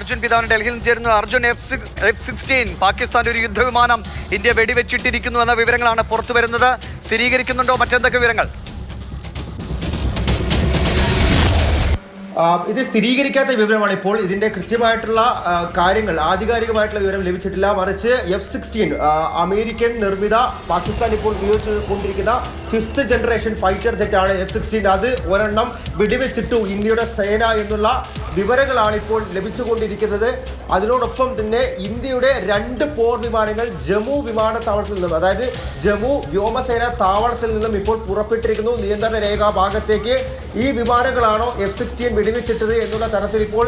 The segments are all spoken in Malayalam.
അർജുൻ പിതാവിന് ഡൽഹിയിൽ നിന്ന് ചേരുന്നു Arjun F six F sixteen പാകിസ്ഥാന്റെ ഒരു യുദ്ധവിമാനം ഇന്ത്യ വെടിവെച്ചിട്ടിരിക്കുന്നു എന്ന വിവരങ്ങളാണ് പുറത്തു വരുന്നത്. സ്ഥിരീകരിക്കുന്നുണ്ടോ? മറ്റെന്തൊക്കെ വിവരങ്ങൾ? ഇത് സ്ഥിരീകരിക്കാത്ത വിവരമാണ് ഇപ്പോൾ. ഇതിന്റെ കൃത്യമായിട്ടുള്ള കാര്യങ്ങൾ ആധികാരികമായിട്ടുള്ള വിവരം ലഭിച്ചിട്ടില്ല. മറിച്ച് എഫ് സിക്സ്റ്റീൻ അമേരിക്കൻ നിർമ്മിത പാകിസ്ഥാൻ ഇപ്പോൾ ഉപയോഗിച്ചു കൊണ്ടിരിക്കുന്ന ഫിഫ്ത്ത് ജനറേഷൻ ഫൈറ്റർ ജെറ്റ് ആണ് എഫ് സിക്സ്റ്റീൻ അത് ഒരെണ്ണം വെടിവെച്ചിട്ടു ഇന്ത്യയുടെ സേന എന്നുള്ള വിവരങ്ങളാണ് ഇപ്പോൾ ലഭിച്ചുകൊണ്ടിരിക്കുന്നത്. അതിനോടൊപ്പം തന്നെ ഇന്ത്യയുടെ രണ്ട് പോർ വിമാനങ്ങൾ ജമ്മു വിമാനത്താവളത്തിൽ നിന്നും അതായത് ജമ്മു വ്യോമസേന താവളത്തിൽ നിന്നും ഇപ്പോൾ പുറപ്പെട്ടിരിക്കുന്നു. നിയന്ത്രണ രേഖാ ഭാഗത്തേക്ക് ഈ വിമാനങ്ങളാണോ എഫ് സിക്സ്റ്റീൻ വെടിവെച്ചിട്ടത് എന്നുള്ള തരത്തിൽ ഇപ്പോൾ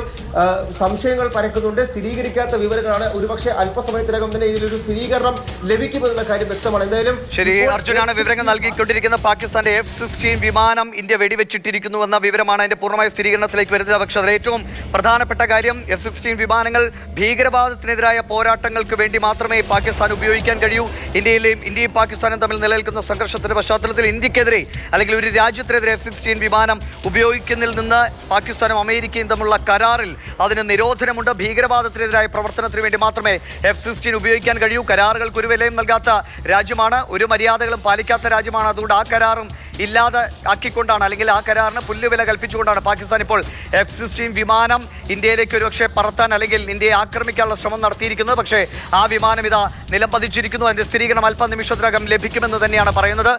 സംശയങ്ങൾ പരക്കുന്നുണ്ട്. സ്ഥിരീകരിക്കാത്ത വിവരങ്ങളാണ്. ഒരുപക്ഷെ അല്പസമയത്തിനകം തന്നെ ഇതിലൊരു സ്ഥിരീകരണം ലഭിക്കുമെന്നുള്ള കാര്യം വ്യക്തമാണ്. എന്തായാലും ശരി അർജുനാണ് വിവരങ്ങൾ നൽകിക്കൊണ്ടിരിക്കുന്ന പാകിസ്ഥാന്റെ എഫ് സിക്സ്റ്റീൻ വിമാനം ഇന്ത്യ വെടിവെച്ചിട്ടിരിക്കുന്നു എന്ന വിവരമാണ് അതിന്റെ പൂർണമായ സ്ഥിരീകരണത്തിലേക്ക് വരുന്നത്. പക്ഷെ അതിൽ ഏറ്റവും പ്രധാനപ്പെട്ട കാര്യം എഫ് സിക്സ്റ്റീൻ വിമാനങ്ങൾ ഭീകരവാദത്തിനെതിരായ പോരാട്ടങ്ങൾക്ക് വേണ്ടി മാത്രമേ പാകിസ്ഥാൻ ഉപയോഗിക്കാൻ കഴിയൂ. ഇന്ത്യയിലെയും ഇന്ത്യയും പാകിസ്ഥാനും തമ്മിൽ നിലനിൽക്കുന്ന സംഘർഷത്തിന്റെ പശ്ചാത്തലത്തിൽ ഇന്ത്യക്കെതിരെ അല്ലെങ്കിൽ ഒരു രാജ്യത്തിനെതിരെ എഫ് സിക്സ്റ്റീൻ വിമാനം ഉപയോഗിക്കുന്നതിൽ നിന്ന് പാകിസ്ഥാനും അമേരിക്കയും തമ്മിലുള്ള കരാറിൽ അതിന് നിരോധനമുണ്ട്. ഭീകരവാദത്തിനെതിരായ പ്രവർത്തനത്തിന് വേണ്ടി മാത്രമേ എഫ് സിക്സ്റ്റീൻ ഉപയോഗിക്കാൻ കഴിയൂ. കരാറുകൾക്ക് ഒരു വിലയും നൽകാത്ത രാജ്യമാണ്. ഒരു മര്യാദകളും പാലിക്കാത്ത രാജ്യമാണ്. അതുകൊണ്ട് ആ കരാറും ഇല്ലാതെ ആക്കിക്കൊണ്ടാണ്. അല്ലെങ്കിൽ ആ കരാറിന് പുല്ലുവില കൽപ്പിച്ചുകൊണ്ടാണ് പാകിസ്ഥാൻ ഇപ്പോൾ എഫ് സിക്സ്റ്റീൻ വിമാനം ഇന്ത്യയിലേക്ക് ഒരുപക്ഷെ പറത്താൻ അല്ലെങ്കിൽ ഇന്ത്യയെ ആക്രമിക്കാനുള്ള ശ്രമം നടത്തിയിരിക്കുന്നത്. പക്ഷേ ആ വിമാനം ഇതാ നിലംപതിച്ചിരിക്കുന്നു. അതിന്റെ സ്ഥിരീകരണം അല്പനിമിഷത്തിനകം ലഭിക്കുമെന്ന് തന്നെയാണ് പറയുന്നത്.